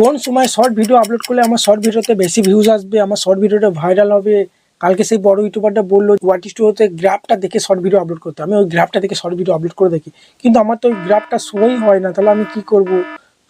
কোন সময় short video upload করলে আমার শর্ট ভিডিওতে বেশি ভিউজ আসবে, আমার শর্ট ভিডিওটা ভাইরাল হবে? কালকে সেই বড় ইউটিউবারটা বলল হোয়াট স্টুডিওতে গ্রাফটা দেখে শর্ট ভিডিও আপলোড করতে। আমি ওই গ্রাফটা দেখে শর্ট ভিডিও আপলোড করে দেখি। কিন্তু আমার তো ওই গ্রাফটা শোই হয় না, তাহলে আমি কি করব?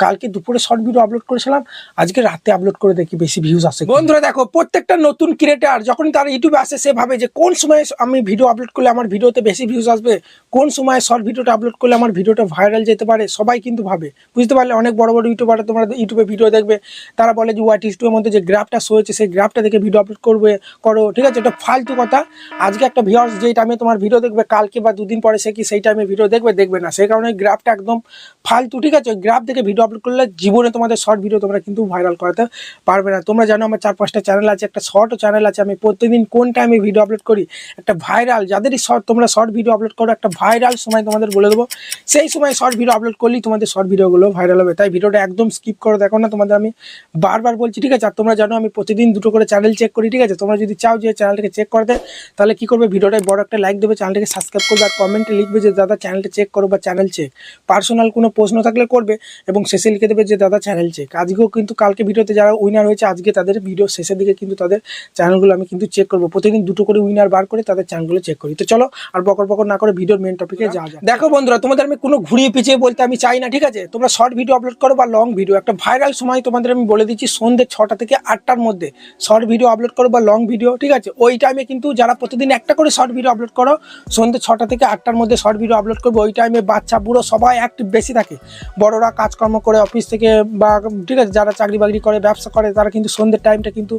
কালকে দুপুরে শর্ট ভিডিও আপলোড করেছিলাম, আজকে রাতে আপলোড করে দেখি, বেশি ভিউজ আসে বন্ধুরা, দেখো, প্রত্যেকটা নতুন ক্রিয়েটার যখন তার ইউটিউবে আসে, সে ভাবে যে কোন সময় আমি ভিডিও আপলোড করলে আমার ভিডিওতে বেশি ভিউজ আসবে, কোন সময় শর্ট ভিডিওটা আপলোড করলে আমার ভিডিওটা ভাইরাল যেতে পারে, সবাই কিন্তু ভাবে। বুঝতে পারলে, অনেক বড় বড় ইউটিউবার তোমরা ইউটিউবে ভিডিও দেখবে, তারা বলে যে ওয়াইট ইস্টুর মধ্যে যে গ্রাফটা শো হয়েছে, সেই গ্রাফটা দেখে ভিডিও আপলোড করবে, করো। ঠিক আছে, এটা ফালতু কথা। আজকে একটা ভিউয়ার্স যেই টাইমে তোমার ভিডিও দেখবে, কালকে বা দুদিন পরে সে কি সেই টাইমে ভিডিও দেখবে দেখবে না। সেই কারণে গ্রাফটা একদম ফালতু, ঠিক আছে? গ্রাফ দেখে ভিডিও আপলোড করলে জীবনে তোমাদের শর্ট ভিডিও তোমরা কিন্তু ভাইরাল করাতে পারবে না। তোমরা জানো আমার চার পাঁচটা চ্যানেল আছে, একটা শর্টও চ্যানেল আছে, আমি প্রতিদিন কোন টাইমে ভিডিও আপলোড করি, একটা ভাইরাল যাদেরই শর্ট তোমরা শর্ট ভিডিও আপলোড করো, একটা ভাইরাল সময় তোমাদের বলে দেবো। সেই সময় শর্ট ভিডিও আপলোড করলেই তোমাদের শর্ট ভিডিওগুলো ভাইরাল হবে। তাই ভিডিওটা একদম স্কিপ করো, দেখো না তোমাদের আমি বারবার বলছি, ঠিক আছে? আর তোমরা জানো আমি প্রতিদিন দুটো করে চ্যানেল চেক করি, ঠিক আছে? তোমরা যদি চাও যে চ্যানেলটাকে চেক করতে, তাহলে কি করবে? ভিডিওটায় বড় একটা লাইক দেবে চ্যানেলটাকে সাবস্ক্রাইব করবে, আর কমেন্টে লিখবে যে, দাদা চ্যানেলটা চেক করো বা চ্যানেল চেক পার্সোনাল কোনো প্রশ্ন থাকলে করবে এবং শেষে লিখে দেবে যে, দাদা চ্যানেল চেক আজকেও কিন্তু কালকে ভিডিওতে যারা উইনার হয়েছে, আজকে তাদের ভিডিও শেষের দিকে কিন্তু তাদের চ্যানেলগুলো আমি কিন্তু চেক করব। প্রতিদিন দুটো করে উইনার বার করে তাদের চ্যানেলগুলো চেক করি। তো চলো, আর বকর বকর না করে ভিডিওর মেন টপিকে যা যা দেখো বন্ধুরা, তোমাদের আমি কোনো ঘুরিয়ে পিছিয়ে বলতে আমি চাই না, ঠিক আছে? তোমরা শর্ট ভিডিও আপলোড করো বা লং ভিডিও একটা ভাইরাল সময় তোমাদের আমি বলে দিচ্ছি সন্ধ্যে ছটা থেকে আটটার মধ্যে শর্ট ভিডিও আপলোড করো বা লং ভিডিও ঠিক আছে? ওই টাইমে কিন্তু যারা প্রতিদিন একটা করে শর্ট ভিডিও আপলোড করো সন্ধ্যে ছটা থেকে আটটার মধ্যে শর্ট ভিডিও আপলোড করব। ওই টাইমে বাচ্চা, বুড়ো সবাই অ্যাক্টিভ বেশি থাকে। বড়রা কাজকর্ম করে অফিস থেকে বা ঠিক আছে, যারা চাকরি বাকরি করে, ব্যবসা করে, তারা কিন্তু সন্ধ্যের টাইমটা কিন্তু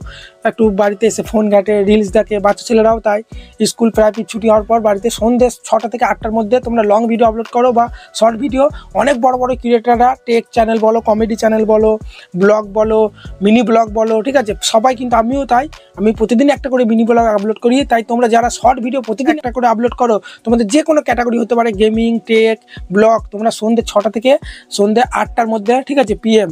একটু বাড়িতে এসে ফোন ঘাটে রিলস দেখে। বাচ্চা ছেলেরাও তাই। স্কুল প্রাইভেট ছুটি হওয়ার পর বাড়িতে সন্ধ্যে ছটা থেকে আটটার মধ্যে তোমরা লং ভিডিও আপলোড করো বা শর্ট ভিডিও অনেক বড় বড় ক্রিয়েটাররা টেক চ্যানেল বলো কমেডি চ্যানেল বলো ব্লগ বলো মিনি ব্লগ বলো, ঠিক আছে? সবাই কিন্তু আমিও তাই। আমি প্রতিদিন একটা করে মিনি ব্লগ আপলোড করি। তাই তোমরা যারা শর্ট ভিডিও প্রতিদিন একটা করে আপলোড করো, তোমাদের যে কোনো ক্যাটাগরি হতে পারে গেমিং টেক ব্লগ তোমরা সন্ধ্যে ছটা থেকে সন্ধ্যে আটটার মধ্যে, ঠিক আছে পিএম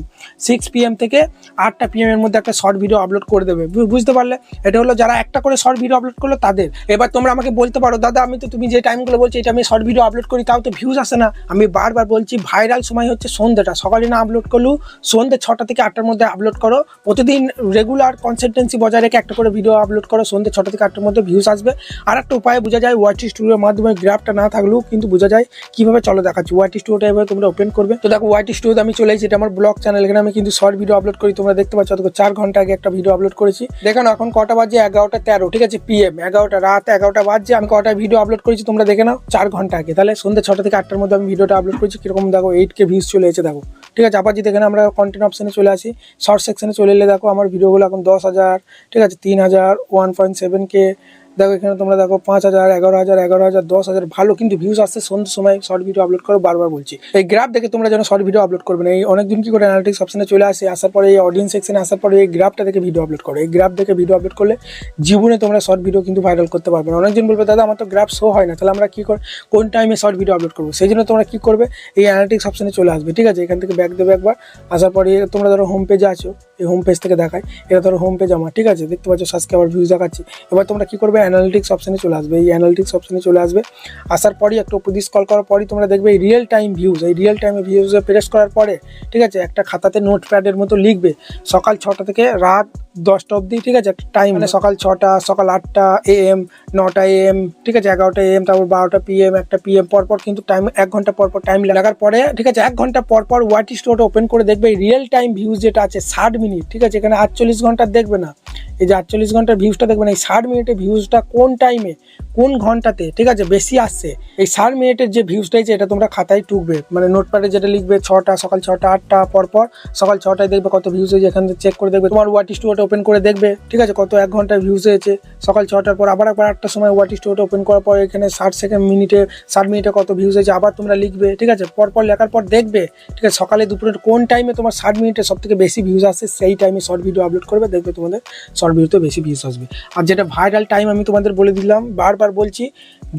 সিক্স পিএম থেকে আটটা পিএম এর মধ্যে একটা শর্ট ভিডিও আপলোড করে দেবে। বুঝতে পারলে? এটা হলো যারা একটা করে শর্ট ভিডিও আপলোড করল তাদের। এবার তোমরা আমাকে বলতে পারো, দাদা, আমি তো তুমি যে টাইমগুলো বলছি, এটা আমি শর্ট ভিডিও আপলোড করি, তাও তো ভিউজ আসে না। আমি বারবার বলছি ভাইরাল সময় হচ্ছে সন্ধ্যেটা। সকালে না আপলোড করলেও সন্ধ্যে ছটা থেকে আটটার মধ্যে আপলোড করো। প্রতিদিন রেগুলার কনসিস্টেন্সি বজায় রেখে একটা করে ভিডিও আপলোড করো, সন্ধ্যে ছটা থেকে আটটার মধ্যে ভিউজ আসবে। আর একটা উপায়ে বোঝা যায় ওয়াইটি স্টুডিওর মাধ্যমে গ্রাফটা না থাকলেও কিন্তু বোঝা যায়, কীভাবে চলো দেখাচ্ছি। ওয়াইটি স্টুডিওটা এভাবে তোমরা ওপেন করবে। তো দেখো ওয়াইটি স্টুডিওতে আমি চলে এসেছি, এটা আমার ব্লগ চ্যানেল এখানে আমি কিন্তু শর্ট ভিডিও আপলোড করি। তোমরা দেখতে পাচ্ছ অতক্ষণ চার ঘণ্টা আগে একটা ভিডিও আপলোড করেছি। দেখো এখন কটা বাজে? এগারোটা তেরো, ঠিক আছে? পিএম এগারোটা, রাত এগারোটা বাজছে, আমি কটা ভিডিও আপলোড করেছি তোমরা দেখে নাও। চার ঘণ্টা আগে। তাহলে সন্ধ্যে ছটা থেকে আটটার মধ্যে আমি ভিডিওটা আপলোড করেছি, কীরকম দেখো এইট কে ভিউজ চলে এসেছে, দেখো। ঠিক আছে আবার যদি এখানে আমরা কন্টেন্ট অপশানে চলে আসি। শর্ট সেকশনে চলে এলে দেখো, আমার ভিডিওগুলো এখন দশ হাজার, ঠিক আছে? তিন হাজার ওয়ান পয়েন্ট সেভেন কে দেখো, এখানে তোমরা দেখো পাঁচ হাজার, এগারো হাজার এগারো হাজার, দশ হাজার, ভালো কিন্তু ভিউজ আসছে সন্ধ্যের সময়। শর্ট ভিডিও আপলোড করো, বারবার বলছি। এই গ্রাফ দেখে তোমরা যেন শর্ট ভিডিও আপলোড করবে না। এই অনেকদিন কি করে অ্যানালিটিক্স অপশনে চলে আসে, আসার পরে এই অডিয়েন্স সেকশনে আসার পরে এই গ্রাফটা দেখে ভিডিও আপলোড করো। এই গ্রাফ দেখে ভিডিও আপলোড করলে জীবনে তোমরা শর্ট ভিডিও কিন্তু ভাইরাল করতে পারবে না। অনেকজন বলবে, দাদা, আমার তো গ্রাফ শো হয় না। তাহলে আমরা কি করে, কোন টাইমে শর্ট ভিডিও আপলোড করব? সেই জন্য তোমরা কি করবে, এই অ্যানালিটিক্স অপশনে চলে আসবে, ঠিক আছে? এখান থেকে ব্যাক দেবে একবার। আসার পরে তোমরা ধরো হোম পেজে আছো, এই হোম পেজ থেকে দেখায়। এটা ধরো হোম পেজ আমার, ঠিক আছে? দেখতে পাচ্ছ সাবস্ক্রাইবার ভিউজ দেখাচ্ছি। এবার তোমরা কি করবে অ্যানালিটিক্স অপশনে চলে আসবে। এই অ্যানালিটিক্স অপশনে চলে আসবে। আসার পরই একটু উপদি স্কল করার পরই তোমরা দেখবে এই রিয়েল টাইম ভিউজ এই রিয়েল টাইমে ভিউজে প্রেস করার পরে, ঠিক আছে, একটা খাতাতে নোট প্যাডের মতো লিখবে। সকাল ছটা থেকে রাত দশটা অবধি, ঠিক আছে, একটা টাইম মানে সকাল ছটা, সকাল আটটা এ এম নটা এ এম ঠিক আছে, এগারোটা এ এম তারপর বারোটা পি এম একটা পিএম পরপর কিন্তু টাইম এক ঘণ্টা পর পর টাইম লাগার পরে, ঠিক আছে, এক ঘণ্টা পরপর পর ওয়াটি স্টোরটা ওপেন করে দেখবে রিয়েল টাইম ভিউজ যেটা আছে ষাট মিনিট, ঠিক আছে, এখানে আটচল্লিশ ঘণ্টা দেখবে না। এই যে আটচল্লিশ ঘণ্টার ভিউজটা দেখবেন এই ষাট মিনিটের ভিউজটা কোন টাইমে কোন ঘন্টাতে, ঠিক আছে, বেশি আসছে। এই ষাট মিনিটের যে ভিউজটা আছে এটা তোমরা খাতায় টুকবে মানে নোটপ্যাডে যেটা লিখবে, ছটা, সকাল ছটা, আটটা পর পর সকাল ছটায় দেখবে কত ভিউজ হয়েছে, এখান থেকে চেক করে দেখবে। তোমার ওয়াটি স্টুডিওটা ওপেন করে দেখবে, ঠিক আছে, কত এক ঘন্টায় ভিউজ হয়েছে। সকাল ছটার পর আবার একবার আটটার সময় ওয়াটি স্টুডিওটা ওপেন করার পর এখানে ষাট সেকেন্ড মিনিটে ষাট মিনিটে কত ভিউজ হয়েছে, আবার তোমরা লিখবে, ঠিক আছে পর পর লেখার পর দেখবে, ঠিক আছে, সকালে দুপুরে কোন টাইমে তোমার ষাট মিনিটে সব থেকে বেশি ভিউজ আসে সেই টাইমে শর্ট ভিডিও আপলোড করবে, দেখবে তোমাদের শর্ট ভিডিওতে বেশি ভিউজ আসবে। আর যেটা ভাইরাল টাইম আমি তোমাদের বলে দিলাম, বারবার বলছি,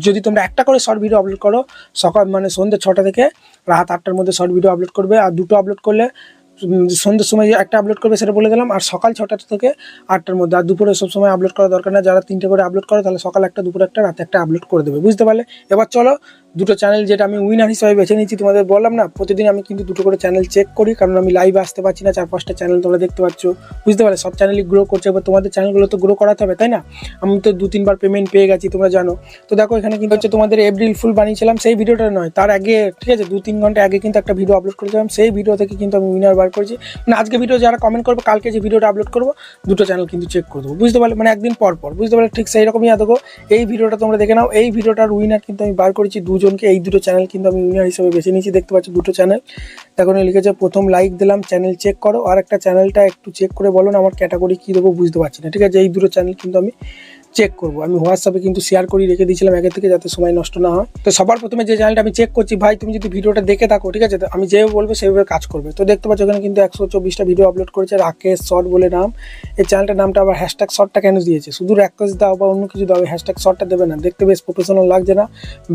যদি তোমরা একটা করে শর্ট ভিডিও আপলোড করো, সকাল মানে সন্ধ্যে ছটা থেকে রাত আটটার মধ্যে শর্ট ভিডিও আপলোড করবে, আর দুটো আপলোড করলে সন্ধ্যের সময় যে একটা আপলোড করবে সেটা বলে দিলাম, আর সকাল ছটা থেকে আটটার মধ্যে, আর দুপুরে সব সময় আপলোড করা দরকার না, যারা তিনটে করে আপলোড করো, তাহলে সকাল একটা, দুপুরে একটা, রাতে একটা আপলোড করে দেবে, বুঝতে পারলে? এবার চলো দুটো চ্যানেল যেটা আমি উইনার হিসেবে বেছে নিয়েছি, তোমাদের বললাম না, প্রতিদিন আমি কিন্তু দুটো করে চ্যানেল চেক করি, কারণ আমি লাইভে আসতে পারছি না, চার পাঁচটা চ্যানেল তোমরা দেখতে পাচ্ছ। বুঝতে পারলে, সব চ্যানেলই গ্রো করছে, এবার তোমাদের চ্যানেলগুলো তো গ্রো করাতে হবে, তাই না? আমি তো দু, তিনবার পেমেন্ট পেয়ে গেছি, তোমরা জানো। তো দেখো, এখানে কিন্তু হচ্ছে তোমাদের এপ্রিল ফুল বানিয়েছিলাম, সেই ভিডিওটা নয়, তার আগে, ঠিক আছে দু তিন ঘণ্টা আগে কিন্তু একটা ভিডিও আপলোড করেছিলাম, সেই ভিডিও থেকে কিন্তু আমি উইনার বার করেছি। মানে আজকে ভিডিও যারা কমেন্ট করব, কালকে যে ভিডিওটা আপলোড করব, দুটো চ্যানেল কিন্তু চেক করে দেবো, বুঝতে পারলে মানে একদিন পর পর, বুঝতে পারলে ঠিক সেই রকমই দেখো, এই ভিডিওটা তোমরা দেখে নাও, এই ভিডিওটার উইনার কিন্তু আমি বার করেছি দুজনকে, এই দুটো চ্যানেল কিন্তু আমি উইনার হিসেবে বেছে নিয়েছি, দেখতে পাচ্ছি দুটো চ্যানেল তখন লিখেছে, প্রথম লাইক দিলাম চ্যানেল চেক করো, আর একটা চ্যানেলটা একটু চেক করে বলো না, আমার ক্যাটাগরি কী দেবো বুঝতে পারছি না। ঠিক আছে, এই দুটো চ্যানেল কিন্তু আমি চেক করব। আমি হোয়াটসঅ্যাপে কিন্তু শেয়ার করে রেখে দিয়েছিলাম আগে থেকে যাতে সময় নষ্ট না হয়। তো সবার প্রথমে যে চ্যানেলটা আমি চেক করছি, ভাই, তুমি যদি ভিডিওটা দেখে থাকো, ঠিক আছে? আমি যেভাবে বলব সেভাবে কাজ করবে। তো দেখতে পাচ্ছ ওখানে কিন্তু একশো চব্বিশটা ভিডিও আপলোড করেছে, রাকেশ শর্ট বলে নাম। এই চ্যানেলটার নামটা আবার হ্যাশট্যাগ শর্টটা কেন দিয়েছে। শুধু রাকেশ দাও বা অন্য কিছু দাও হ্যাশট্যাগ শর্টটা দেবে না। দেখতে বেশ প্রফেশনাল লাগছে না।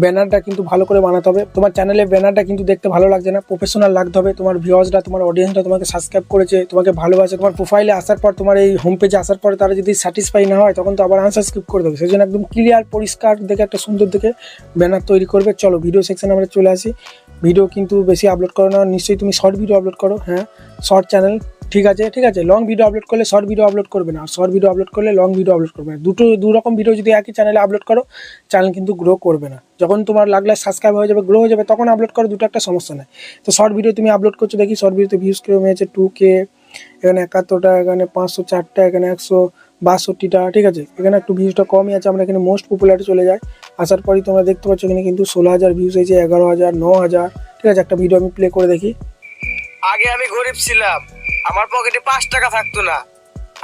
ব্যানারটা কিন্তু ভালো করে বানাতে হবে। তোমার চ্যানেলের ব্যানারটা কিন্তু দেখতে ভালো লাগছে না। প্রফেশনাল লাগতে হবে। তোমার ভিউয়ার্সরা তোমার অডিয়েন্সরা তোমাকে সাবস্ক্রাইব করেছে, তোমাকে ভালোবাসে। তোমার প্রোফাইলে আসার পর, তোমার এই হোম পেজে আসার পর তারা যদি স্যাটিসফাই না হয়, তখন তো আবার আনসাবস্ক্রাইব করে দেবে। সেই জন্য একদম ক্লিয়ার পরিষ্কার, দেখে একটা সুন্দর দেখে ব্যানার তৈরি করবে। চলো ভিডিও সেকশানে আমরা চলে আসি। ভিডিও কিন্তু বেশি আপলোড করো না, নিশ্চয়ই তুমি শর্ট ভিডিও আপলোড করো হ্যাঁ? শর্ট চ্যানেল ঠিক আছে ঠিক আছে। লং ভিডিও আপলোড করলে শর্ট ভিডিও আপলোড করবে না। আর শর্ট ভিডিও আপলোড করলে লং ভিডিও আপলোড করবে না। দুটো, দু রকম ভিডিও যদি একই চ্যানেলে আপলোড করো চ্যানেল কিন্তু গ্রো করবে না। যখন তোমার লাগলে সাবস্ক্রাইব হয়ে যাবে গ্রো হয়ে যাবে, তখন আপলোড করো, দুটো একটা সমস্যা নেই। তো শর্ট ভিডিও তুমি আপলোড করছ, দেখি শর্ট ভিডিওতে ভিউজ কীরকম হয়েছে টু কে এখানে একাত্তরটা, এখানে পাঁচশো চারটা, এখানে একশো বাষট্টিটা ঠিক আছে? এখানে একটু ভিউজটা কমই আছে আমরা এখানে মোস্ট পপুলার চলে যাই। আসার পরই তোমরা দেখতে পাচ্ছ এখানে কিন্তু ষোলো হাজার ভিউজ হয়েছে এগারো হাজার ন হাজার ঠিক আছে? একটা ভিডিও আমি প্লে করে দেখি। আগে আমি গরিব ছিলাম আমার পকেটে পাঁচ টাকা থাকতো না।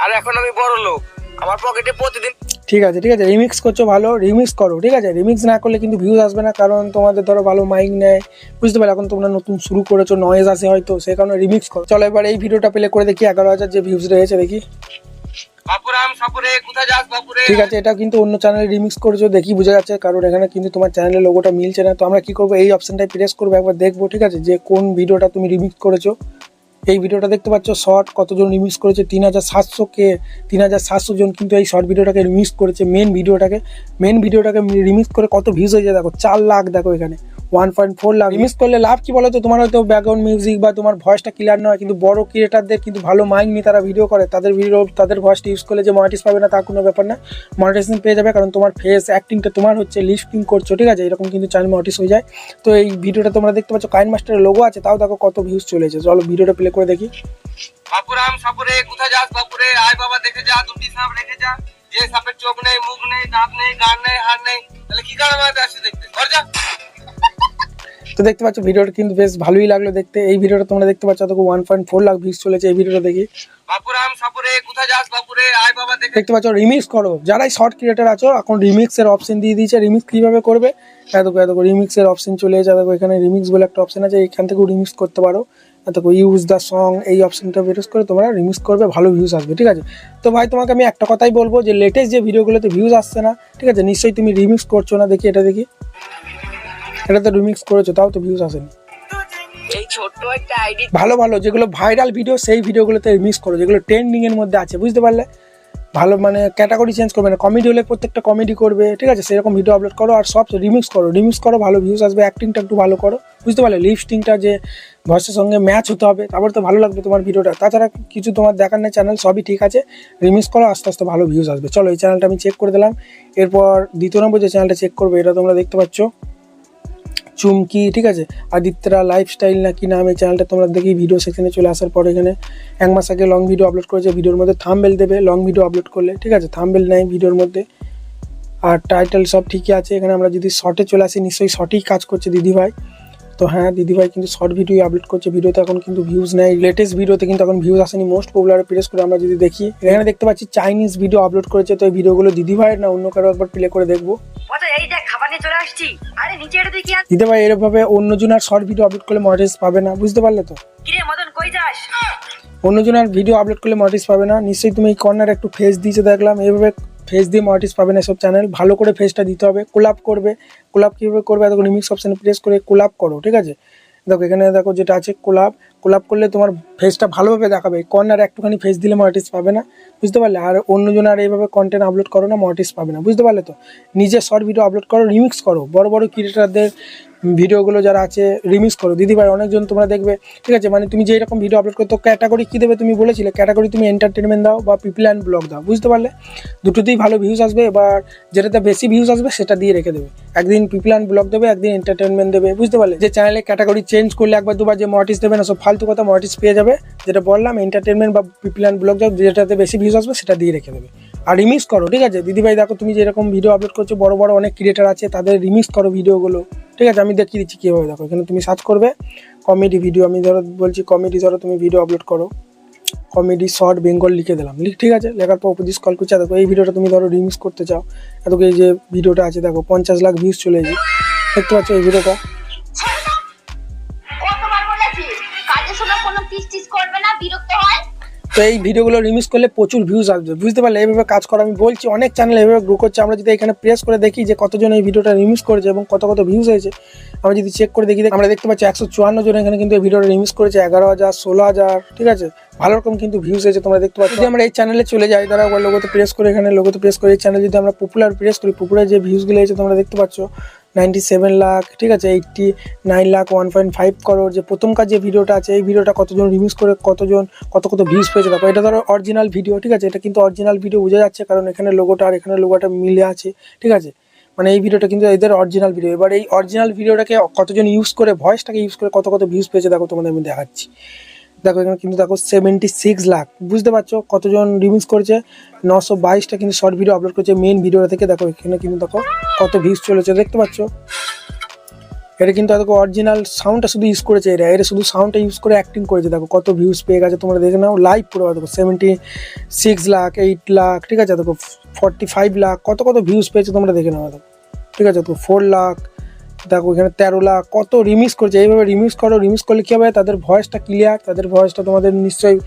আর এখন আমি বড় লোক আমার পকেটে প্রতিদিন ঠিক আছে ঠিক আছে রিমিক্স করছ ভালো রিমিক্স করো ঠিক আছে? রিমিক্স না করলে কিন্তু ভিউজ আসবে না কারণ তোমাদের ধরো ভালো মাইক নেয় বুঝতে পারলে? এখন তোমরা নতুন শুরু করেছ নয়েজ আসে হয়তো সেই কারণে রিমিক্স করো। চলো এবার এই ভিডিওটা প্লে করে দেখি এগারো হাজার যে ভিউজ রয়েছে দেখি। ঠিক আছে, এটা কিন্তু অন্য চ্যানেলে রিমিক্স করেছ, দেখি বোঝা যাচ্ছে, কারণ এখানে কিন্তু তোমার চ্যানেলের লোগোটা মিলছে না। তো আমরা কি করব? এই অপশনটাই প্রেস করব, একবার দেখব, ঠিক আছে? যে কোন ভিডিওটা তুমি রিমিক্স করেছ। এই ভিডিওটা দেখতে পাচ্ছ শর্ট কতজন রিমিক্স করেছে, তিন হাজার সাতশো কে তিন হাজার সাতশো জন কিন্তু এই শর্ট ভিডিওটাকে রিমিক্স করেছে মেন ভিডিওটাকে। মেন ভিডিওটাকে রিমিক্স করে কত ভিউজ হয়েছে দেখো, চার লাখ দেখো এখানে one point four lakh. Remix করলে লাভ কি বলো তো তোমার হয়তো ব্যাকগ্রাউন্ড মিউজিক বা তোমার ভয়েসটা ক্লিয়ার নয়, কিন্তু বড় ক্রিয়েটারদের কিন্তু ভালো মাইক নিয়ে তারা ভিডিও করে। তাদের ভিডিও তাদের ভয়েসটা ইউজ করলে যে মনিটাইজ পাবে না, তা কোনো ব্যাপার না। মনিটাইজেশন পেয়ে যাবে, কারণ তোমার ফেস অ্যাক্টিংটা তোমার হচ্ছে লিফটিং করছ, ঠিক আছে? এরকম কিন্তু চ্যানেল মনিটাইজ হয়ে যায়। তো এই ভিডিওটা তোমরা দেখতে পাচ্ছ কাইন মাস্টারের লোগো আছে, তাও দেখো কত ভিউজ চলেছে। চলো ভিডিওটা প্লে করে দেখি। বাপুরাম সাপুরে কোথায় যাস বাপুরে? আয় বাবা দেখে যা দুটি সাপ রেখে যা। যে সাপের চোখ নেই মুখ নেই দাঁত নেই গান নেই নেই তাহলে কি কারণে আমাদের আসছে দেখতে? ঘর যা। তো দেখতে পাচ্ছ ভিডিওটা কিন্তু বেশ ভালোই লাগল দেখতে। এই ভিডিওটা তোমরা দেখতে পাচ্ছ দেখো one point four lakh views চলেছে এই ভিডিওটা দেখি। দেখে দেখতে পাচ্ছ রিমিক্স করো। যারাই শর্ট ক্রিয়েটার আছো এখন রিমিক্সের অপশন দিয়ে দিয়েছে। রিমিক্স কীভাবে করবে? এতকো এতকো রিমিক্সের অপশন চলে দেখো এখানে রিমিক্স বলে একটা অপশন আছে এখান থেকেও রিমিক্স করতে পারো। এতকো ইউজ দ্য সং এই অপশানটা বেরোস করে তোমরা রিমিক্স করবে ভালো ভিউজ আসবে ঠিক আছে? তো ভাই তোমাকে আমি একটা কথাই বলব যে লেটেস্ট যে ভিডিওগুলোতে ভিউজ আসছে না ঠিক আছে? নিশ্চয়ই তুমি রিমিক্স করছ না দেখি এটা দেখি। এটা তো রিমিক্স করেছ তাও তো ভিউজ আসেনি। ভালো ভালো যেগুলো ভাইরাল ভিডিও সেই ভিডিওগুলোতে রিমিক্স করো যেগুলো ট্রেন্ডিং এর মধ্যে আছে বুঝতে পারলে? ভালো মানে ক্যাটাগরি চেঞ্জ করবে না। কমেডি হলে প্রত্যেকটা কমেডি করবে, ঠিক আছে? সেরকম ভিডিও আপলোড করো আর সব রিমিক্স করো। রিমিক্স করো, ভালো ভিউজ আসবে অ্যাক্টিংটা একটু ভালো করো। বুঝতে পারলে? লিপস্টিংটা যে ভয়েসের সঙ্গে ম্যাচ হতে হবে, তারপর তো ভালো লাগবে তোমার ভিডিওটা তাছাড়া কিছু তোমার দেখার নেই চ্যানেল সবই ঠিক আছে। রিমিক্স করো, আস্তে আস্তে ভালো ভিউজ আসবে। চলো, এই চ্যানেলটা আমি চেক করে দিলাম। এরপর দ্বিতীয় নম্বর যে চ্যানেলটা চেক করবে, এটা তোমরা দেখতে পাচ্ছ। চুমকি, ঠিক আছে? আদিত্যরা লাইফস্টাইল না কি নাম চ্যানেলটা তোমরা দেখি ভিডিও সেকশনে চলে আসার পর এখানে এক মাস আগে লং ভিডিও আপলোড করেছে ভিডিওর মধ্যে থাম্বেল দেবে লং ভিডিও আপলোড করলে, ঠিক আছে? থাম্বেল নেয় ভিডিওর মধ্যে। আর টাইটেল সব ঠিকই আছে, এখানে আমরা যদি শর্টে চলে আসি, নিশ্চয়ই শর্টেই কাজ করছে দিদিভাই। তো হ্যাঁ দিদিভাই কিন্তু শর্ট ভিডিও আপলোড করছে। ভিডিওতে এখন কিন্তু ভিউজ নেই। লেটেস্ট ভিডিওতে কিন্তু এখন ভিউজ আসেনি। মোস্ট পপুলার প্রেস করে আমরা যদি দেখি এখানে দেখতে পাচ্ছি চাইনিজ ভিডিও আপলোড করেছে। তো এই ভিডিওগুলো দিদিভাইয়ের না অন্য কারও একবার প্লে করে দেখব? নিয়ে চলে আসছি। আরে এরভাবে শর্ট ভিডিও আপলোড করলে মনিটাইজ পাবে না। বুঝতে পারলে তো? যাস? অন্যজনের ভিডিও আপলোড করলে মনিটাইজ পাবে না। নিশ্চয়ই তুমি এই কর্নার একটু ফেস দিয়েছে দেখলাম। এইভাবে ফেস দিয়ে মনিটাইজ পাবে না সব চ্যানেল ভালো করে ফেসটা দিতে হবে। কোলাপ করবে। কোলাপ কীভাবে করবে? এত রিমিক্স অপশানে প্রেস করে কোলাপ করো, ঠিক আছে? দেখো, এখানে দেখো যেটা আছে কোলাপ কোলাপ করলে তোমার ফেসটা ভালোভাবে দেখাবে। কর্নার একটুখানি ফেস দিলে মনিটাইজ পাবে না, বুঝতে পারলে? আর অন্যজন আর এইভাবে কন্টেন্ট আপলোড করো না মনিটাইজ পাবে না, বুঝতে পারলে তো? নিজে শর্ট ভিডিও আপলোড করো রিমিক্স করো। বড় বড় ক্রিয়েটারদের ভিডিওগুলো যারা আছে রিমিক্স করো। দিদিভাই, অনেকজন তোমরা দেখবে। ঠিক আছে মানে তুমি যেই রকম ভিডিও আপলোড করো, তো ক্যাটাগরি কী দেবে তুমি বলেছিলে? ক্যাটাগরি তুমি এন্টারটেনমেন্ট দাও বা পিপল অ্যান্ড ব্লগ দাও, বুঝতে পারলে? দুটোতেই ভালো ভিউজ আসবে, এবার যেটাতে বেশি ভিউজ আসবে, সেটা দিয়ে রেখে দেবে। একদিন পিপল অ্যান্ড ব্লগ দেবে, একদিন এন্টারটেনমেন্ট দেবে, বুঝতে পারলে? যে চ্যানেলে ক্যাটাগরি চেঞ্জ করলে একবার, দুবার যে মর্টিস দেবে না, সব ফালতু কথা মর্টিস পেয়ে যাবে। যেটা বললাম এন্টারটেনমেন্ট বা পিপল অ্যান্ড ব্লগ দাও যেটাতে বেশি ভিউজ আসবে, সেটা দিয়ে রেখে দেবে। আর রিমিক্স করো, ঠিক আছে? দিদিভাই, দেখো, তুমি যেরকম ভিডিও আপলোড করছ, বড় বড় অনেক ক্রিয়েটার আছে, তাদের রিমিক্স করো ভিডিওগুলো ঠিক আছে? আমি দেখিয়ে দিচ্ছি কীভাবে, দেখো, এখানে তুমি সার্চ করবে কমেডি ভিডিও আমি ধরো বলছি কমেডি ধরো তুমি ভিডিও আপলোড করো কমেডি শর্ট বেঙ্গল লিখে দিলাম, লিখ, ঠিক আছে? লেখার পর উপদেশ কল করছে, দেখো, এই ভিডিওটা তুমি ধরো রিমিক্স করতে চাও এত এই যে ভিডিওটা আছে, দেখো, পঞ্চাশ লাখ ভিউজ চলে যায় দেখতে পাচ্ছ এই ভিডিওটা বিরক্ত হয়? তো এই ভিডিওগুলো রিমিক্স করলে প্রচুর ভিউজ আসবে। বুঝতে পারলে এইভাবে কাজ করা, আমি বলছি অনেক চ্যানেল এইভাবে গ্রো করছে। আমরা যদি এখানে প্রেস করে দেখি যে কতজন এই ভিডিওটা রিমিক্স করেছে এবং কত কত ভিউজ হয়েছে, আমরা যদি চেক করে দেখি, আমরা দেখতে পাচ্ছি একশো চুয়ান্ন জন এখানে কিন্তু এই ভিডিওটা রিমিক্স করেছে, এগারো হাজার, ষোলো হাজার, ঠিক আছে? ভালো রকম কিন্তু ভিউজ হয়েছে, তোমরা দেখতে পাচ্ছ। যদি আমরা এই চ্যানেলে চলে যাই তারা একবার লোগোতে প্রেস করে এখানে লোগোতে প্রেস করে এই চ্যানেল যদি আমরা পপুলার প্রেস করি পপুলার যে ভিউজগুলো হয়েছে, তোমরা দেখতে পাচ্ছ নাইনটি সেভেন লাখ, ঠিক আছে, eighty nine lakh, one point five crore যে প্রথমকার যে ভিডিওটা আছে, এই ভিডিওটা কতজন রিমিক্স করে, কতজন, কত কত ভিউজ পেয়েছে, দেখো, এটা ধরো অরিজিনাল ভিডিও ঠিক আছে, এটা কিন্তু অরিজিনাল ভিডিও বোঝা যাচ্ছে, কারণ এখানে লোগোটা আর এখানে লোগোটা মিলে আছে, ঠিক আছে মানে এই ভিডিওটা কিন্তু এদের অরিজিনাল ভিডিও এবার এই অরিজিনাল ভিডিওটাকে কতজন ইউজ করে ভয়েসটাকে ইউজ করে কত কত ভিউজ পেয়েছে, দেখো তোমাদের আমি দেখাচ্ছি। দেখো, এখানে কিন্তু দেখো সেভেন্টি সিক্স লাখ। বুঝতে পারছ কতজন রিমিক্স করেছে? নশো বাইশটা কিন্তু শর্ট ভিডিও আপলোড করেছে মেন ভিডিওটা থেকে। দেখো, এখানে কিন্তু দেখো কত ভিউজ চলেছে, দেখতে পাচ্ছ? এটা কিন্তু দেখো অরিজিনাল সাউন্ডটা শুধু ইউজ করেছে এরা। এটা শুধু সাউন্ডটা ইউজ করে অ্যাক্টিং করেছে। দেখো, কত ভিউজ পেয়ে গেছে, তোমরা দেখে নাও। লাইভ পুরো, দেখো seventy six lakh eight lakh, ঠিক আছে? দেখো ফর্টি ফাইভ লাখ, কত কত ভিউজ পেয়েছে তোমরা দেখে নাও। দেখো ঠিক আছে, তো ফোর লাখ দেখো, এখানে তেরো লাখ কত রিমিক্স করছে। এইভাবে রিমিক্স করো রিমিক্স করলে কী হবে? তাদের ভয়েসটা ক্লিয়ার তাদের ভয়েসটা তোমাদের নিশ্চয়ই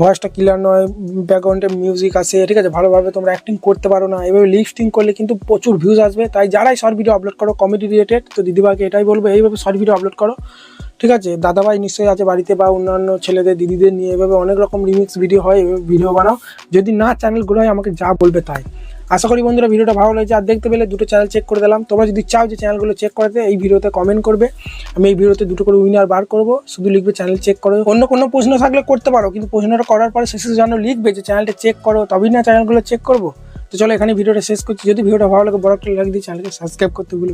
ভয়েসটা ক্লিয়ার নয় ব্যাকগ্রাউন্ডে মিউজিক আসে ঠিক আছে? ভালোভাবে তোমরা অ্যাক্টিং করতে পারো না। এইভাবে লিপস্টিং করলে কিন্তু প্রচুর ভিউজ আসবে। তাই যারাই শর্ট ভিডিও আপলোড করো কমেডি রিলেটেড তো দিদিভাইকে এটাই বলব, এইভাবে শর্ট ভিডিও আপলোড করো, ঠিক আছে? দাদাভাই নিশ্চয়ই আছে বাড়িতে বা অন্যান্য ছেলেদের, দিদিদের নিয়ে এভাবে অনেক রকম রিমিক্স ভিডিও হয়, এভাবে ভিডিও বানাও। যদি না চ্যানেলগুলো হয়, আমাকে যা বলবে তাই। আশা করি বন্ধুরা ভিডিওটা ভালো লাগছে। আর দেখতে পেলে দুটো চ্যানেল চেক করে দিলাম। তোমরা যদি চাও যে চ্যানেলগুলো চেক করাতে এই ভিডিওতে কমেন্ট করবে। আমি এই ভিডিওতে দুটো করে উইনার বার করব। শুধু লিখবে চ্যানেল চেক করো। অন্য কোনো প্রশ্ন থাকলে করতে পারো, কিন্তু প্রশ্নটা করার পরে শেষে যেন লিখবে যে চ্যানেলটা চেক করো, তবেই না চ্যানেলগুলো চেক করব। তো চলো এখানে ভিডিওটা শেষ করছি। যদি ভিডিওটা ভালো লাগে, বড় একটা লাইক দিয়ে চ্যানেলকে সাবস্ক্রাইব করতে ভুলবেন না।